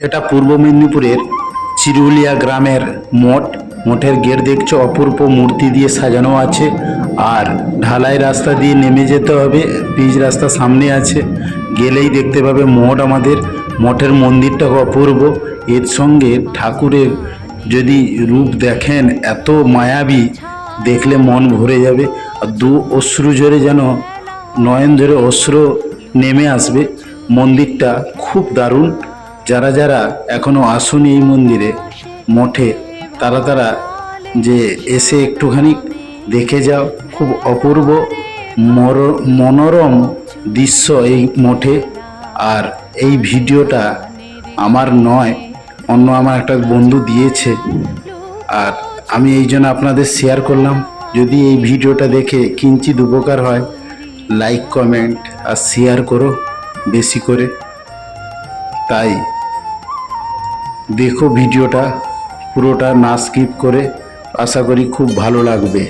এটা পূর্ব মেদিনীপুরের চিরুলিয়া গ্রামের মঠ। মঠের গেট দেখছ, অপূর্ব মূর্তি দিয়ে সাজানো আছে। আর ঢালাই রাস্তা দিয়ে নেমে যেতে হবে পিচ রাস্তা সামনে আছে। গেলেই দেখতে পাবে মঠ আমাদের। মঠের মন্দিরটা অপূর্ব। এর সঙ্গে ঠাকুরের যদি রূপ দেখেন, এত মায়াবী দেখলে মন ভরে যাবে। আর দু অশ্রু জোরে যেন, নয়ন ধরে অশ্র নেমে আসবে। মন্দিরটা খুব দারুণ। যারা যারা এখনও আসুনি এই মন্দিরে, মঠে, তারা তারা যে এসে একটুখানি দেখে যাও। খুব অপূর্ব মর, মনোরম দৃশ্য এই মঠে। আর এই ভিডিওটা আমার নয়, অন্য আমার একটা বন্ধু দিয়েছে। আর আমি এই জন্য আপনাদের শেয়ার করলাম। যদি এই ভিডিওটা দেখে কিঞ্চিত উপকার হয় লাইক কমেন্ট আর শেয়ার করো বেশি করে। তাই দেখো ভিডিওটা পুরোটা না স্কিপ করে আশা করি খুব ভালো লাগবে।